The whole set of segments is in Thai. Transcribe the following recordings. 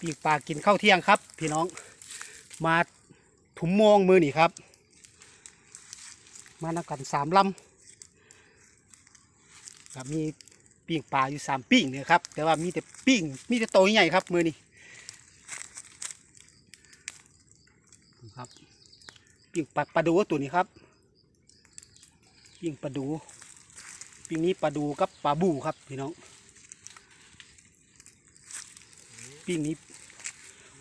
ปีกปลากินข้าวเที่ยงครับ พี่น้องมาถุมมองมือนี่ครับ มานักกันสามลำครับมีปีกปลาอยู่สามปีกเนี่ยครับ แต่ว่ามีแต่ปีกมีแต่โตใหญ่ครับมือนี่ครับปีกปลาปลาดูตัวนี้ครับปีกปลาดูปีกนี้ปลาดูกับปลาบูครับพี่น้องปีงนี้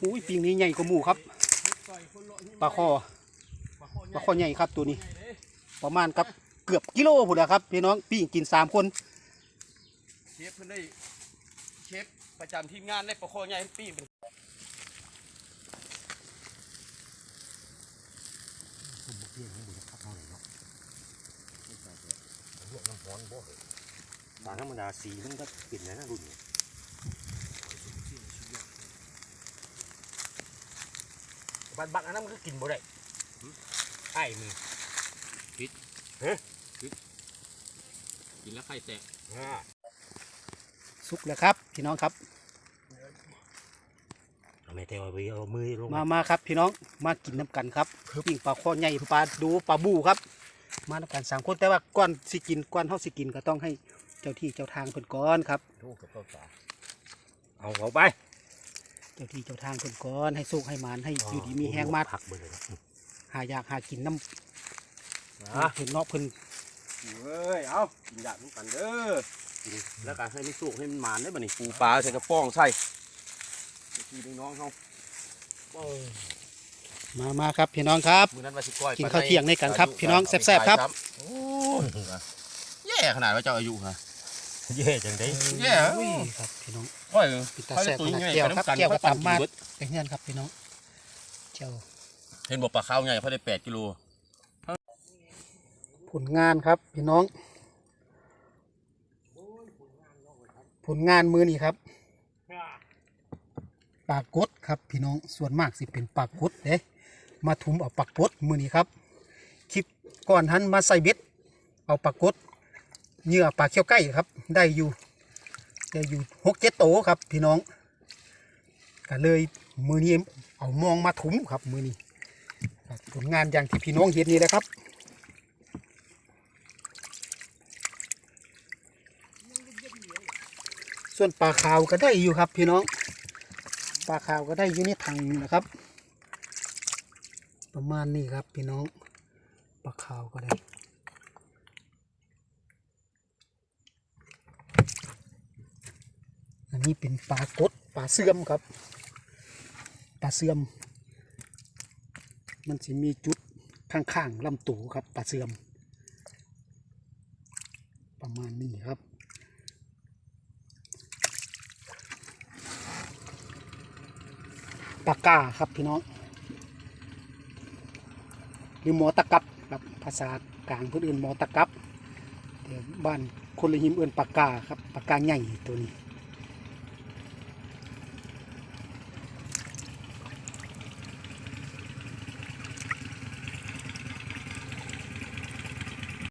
อุ้ยปีงนี้ใหญ่กว่าหมูครับปลาคอปลาคอใหญ่ครับตัวนี้ ประมาณครับเกือบกิโลพุ่นแหละครับพี่น้องปีงกินสามคนเชฟเพิ่นได้เชฟประจำทีมงานได้ประโคใหญ่ปีเป็นปลาธรรมดาสีมันก็เปลี่ยนนะรุ่นนี้ บักบักอันนั้นมันก็กินบ่ได้ไอ้มือกินแล้วไข่แตกอ่าสุกแล้วครับ พี่น้องครับเอาไม่แต่ว่าไปเอามือลงมามาครับ พี่น้องมากินน้ำกันครับปิ้งปลาคอใหญ่ปลาดูปลาบูครับ มาน้ำกันสามคนแต่ว่าก่อนสิกินก่อนเฮาสิกินก็ต้องให้เจ้าที่เจ้าทางเพิ่นก่อนครับลูกกับข้าวสารเอาเขาไป เจ้าที่เจ้าทางเพิ่นก่อนให้สุกให้หมานให้อยู่ดีมีแห้งมาผักเบอร์เลยนะหาอยากหากินน้อะำเพิ่นเนาะเพิ่นเว้ยเอากินยาทุกกันเด้อแล้วก็ให้มันสุกให้มันหมานได้บ่นี่ปูปลาใส่กระป๋องใส่พี่น้องเขามามาครับพี่น้องครับมือนั้นว่าสิก้อยกินข้าวเที่ยงด้วยกันครับ พี่น้องแซ่บๆครับโอ้แย่ขนาดว่าเจ้าอายุฮะ เย่จังได้แย่อุ้ยครับพี่น้องก้อยปิดตาแซ่บขนาดแก้วครับแก้วก็ต่ำมากไปเฮือนครับพี่น้องเจ้าเห็นบอกปลาข้าวใหญ่เขาได้แปดกิโลผลงานครับพี่น้อง ผลงานมือนี้ครับปลากดครับพี่น้องส่วนมากสิเป็นปลากดเด้มาทุมเอาปลากดมือนี้ครับคลิปก่อนทันมาใส่เบ็ดเอาปลากด เหยื่อปลาเขี้ยวไก่ครับ ได้อยู่ได้อยู่หกเจ็ดโตครับ พี่น้องก็เลยมือนี้เอามองมาทุมครับมือนี้ผลงานอย่างที่พี่น้องเห็นนี่แหละครับส่วนปลาขาวก็ได้อยู่ครับพี่น้อง ปลาขาวก็ได้อยู่ในถังนี่นะครับ ประมาณนี้ครับพี่น้อง ปลาขาวก็ได้ นนี้เป็นปลากดปลาเสื่อมครับปลาเสื่อม มันจะมีจุดข้างๆลำตัวครับปลาเสื่อม ประมาณนี้ครับปากกาครับพี่น้องหรือหมอตะกับครับภาษากลางพูดอื่นหมอตะกับแต่บ้านคนละหิมเอื่นปากกาครับปากกาใหญ่ตัวนี้